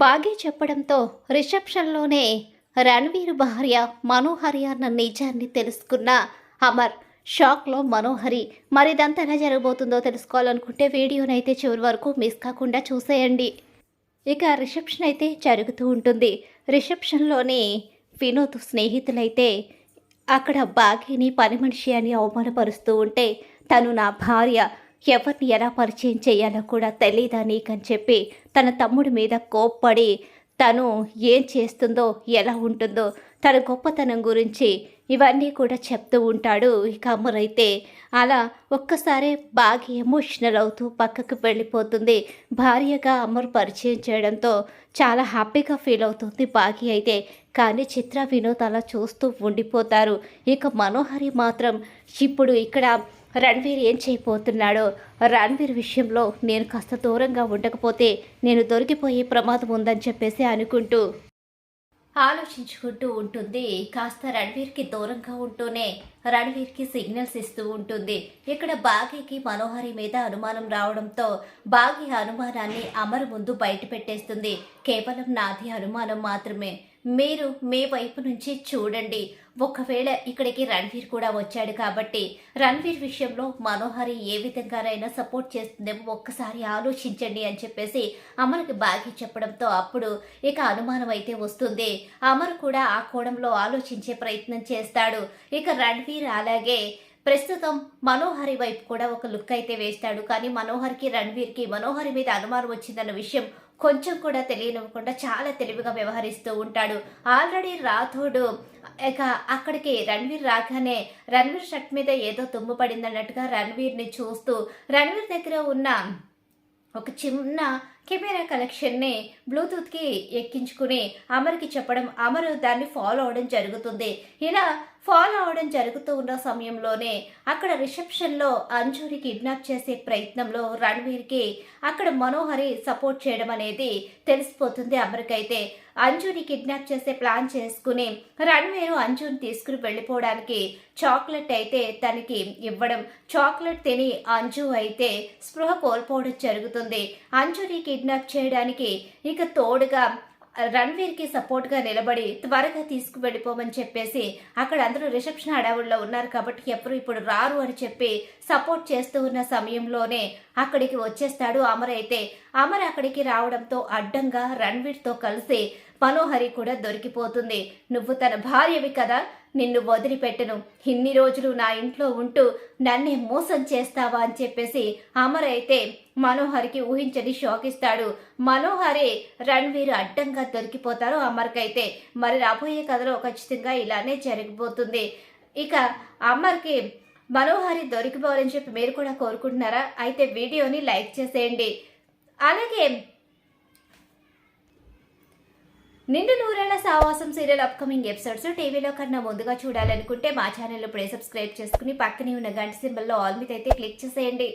బాగే చెప్పడంతో రిసెప్షన్లోనే రణవీర్ భార్య మనోహరి అన్న నిజాన్ని తెలుసుకున్న అమర్. షాక్లో మనోహరి మరిదంతా ఎలా జరగబోతుందో తెలుసుకోవాలనుకుంటే వీడియోనైతే చివరి వరకు మిస్ కాకుండా చూసేయండి. ఇక రిసెప్షన్ అయితే జరుగుతూ ఉంటుంది. రిసెప్షన్లోనే వినోద్ స్నేహితులైతే అక్కడ బాగీని పని మనిషి అని అవమానపరుస్తూ ఉంటే తను నా భార్య ఎవరిని ఎలా పరిచయం చేయాలో కూడా తెలీదా నీకని చెప్పి తన తమ్ముడి మీద కోప్పడి తను ఏం చేస్తుందో ఎలా ఉంటుందో తన గొప్పతనం గురించి ఇవన్నీ కూడా చెప్తూ ఉంటాడు. ఇక అమ్మరైతే అలా ఒక్కసారే బాగా ఎమోషనల్ అవుతూ పక్కకు వెళ్ళిపోతుంది. భార్యగా అమ్మరు పరిచయం చేయడంతో చాలా హ్యాపీగా ఫీల్ అవుతుంది బాగి అయితే. కానీ చిత్ర వినోద్ అలా చూస్తూ ఉండిపోతారు. ఇక మనోహరి మాత్రం ఇప్పుడు ఇక్కడ రణ్వీర్ ఏం చేయబోతున్నాడో? రణ్వీర్ విషయంలో నేను కాస్త దూరంగా ఉండకపోతే నేను దొరికిపోయే ప్రమాదం ఉందని చెప్పేసి అనుకుంటూ ఆలోచించుకుంటూ ఉంటుంది. కాస్త రణ్వీర్కి దూరంగా ఉంటూనే రణ్వీర్కి సిగ్నల్స్ ఇస్తూ ఉంటుంది. ఇక్కడ బాగీకి మనోహరి మీద అనుమానం రావడంతో బాగి అనుమానాన్ని అమర్ ముందు బయట పెట్టేస్తుంది కేవలం నాది అనుమానం మాత్రమే. మీరు మీ వైపు నుంచి చూడండి. ఒకవేళ ఇక్కడికి రణ్వీర్ కూడా వచ్చాడు కాబట్టి రణ్వీర్ విషయంలో మనోహరి ఏ విధంగానైనా సపోర్ట్ చేస్తుందేమో ఒక్కసారి ఆలోచించండి అని చెప్పేసి అమర్కి బాగి చెప్పడంతో అప్పుడు ఇక అనుమానం అయితే వస్తుంది. అమర్ కూడా ఆ కోణంలో ఆలోచించే ప్రయత్నం చేస్తాడు. ఇక రణ్వీర్ అలాగే ప్రస్తుతం మనోహరి వైపు కూడా ఒక లుక్ అయితే వేస్తాడు. కానీ మనోహర్కి రణ్వీర్కి మనోహరి మీద అనుమానం వచ్చిందన్న విషయం కొంచెం కూడా తెలియనివ్వకుండా చాలా తెలివిగా వ్యవహరిస్తూ ఉంటాడు. ఆల్రెడీ రాథోడు ఇక అక్కడికి రణ్వీర్ రాగానే రణ్వీర్ షర్ట్ మీద ఏదో తుమ్ము పడిందన్నట్టుగా రణ్వీర్ని చూస్తూ రణ్వీర్ దగ్గర ఉన్న ఒక చిన్న కెమెరా కలెక్షన్ని బ్లూటూత్కి ఎక్కించుకుని అమర్కి చెప్పడం అమరు దాన్ని ఫాలో అవడం జరుగుతుంది. ఇలా ఫాలో అవడం జరుగుతూ ఉన్న సమయంలోనే అక్కడ రిసెప్షన్లో అంజూరి కిడ్నాప్ చేసే ప్రయత్నంలో రణ్వీర్కి అక్కడ మనోహరి సపోర్ట్ చేయడం అనేది తెలిసిపోతుంది అమరికైతే. అంజుని కిడ్నాప్ చేసే ప్లాన్ చేసుకుని రణ్వీర్ అంజుని తీసుకుని వెళ్ళిపోవడానికి చాక్లెట్ అయితే తనకి ఇవ్వడం. చాక్లెట్ తిని అంజు అయితే స్పృహ కోల్పోవడం జరుగుతుంది. అంజుని కిడ్నాప్ చేయడానికి ఇక తోడుగా రణ్వీర్కి సపోర్ట్గా నిలబడి త్వరగా తీసుకువెళ్ళిపోమని చెప్పేసి అక్కడ అందరూ రిసెప్షన్ అడవుల్లో ఉన్నారు కాబట్టి ఎవరు ఇప్పుడు రారు అని చెప్పి సపోర్ట్ చేస్తూ ఉన్న సమయంలోనే అక్కడికి వచ్చేస్తాడు అమర్ అయితే. అమర్ అక్కడికి రావడంతో అడ్డంగా రణ్వీర్తో కలిసి మనోహరి కూడా దొరికిపోతుంది. నువ్వు తన భార్యవి కదా నిన్ను వదిలిపెట్టను. ఇన్ని రోజులు నా ఇంట్లో ఉంటూ నన్నే మోసం చేస్తావా అని చెప్పేసి అమర్ అయితే మనోహరికి ఊహించని షాక్ ఇస్తాడు మనోహరే రణ్వీర్ అడ్డంగా దొరికిపోతారు అమర్కైతే. మరి రాబోయే కథలో ఖచ్చితంగా ఇలానే జరిగిపోతుంది. ఇక అమర్కి మనోహరి దొరికిపోవాలని చెప్పి మీరు కూడా కోరుకుంటున్నారా? అయితే వీడియోని లైక్ చేసేయండి. అలాగే నిండు నూరేళ్ళ సావాసం సీరియల్ అప్కమింగ్ ఎపిసోడ్స్ టీవీలో కన్నా ముందుగా చూడాలనుకుంటే మా ఛానల్ ఇప్పుడే సబ్స్క్రైబ్ చేసుకుని పక్కనే ఉన్న గంట సింబల్లో ఆల్ మీద అయితే క్లిక్ చేసేయండి.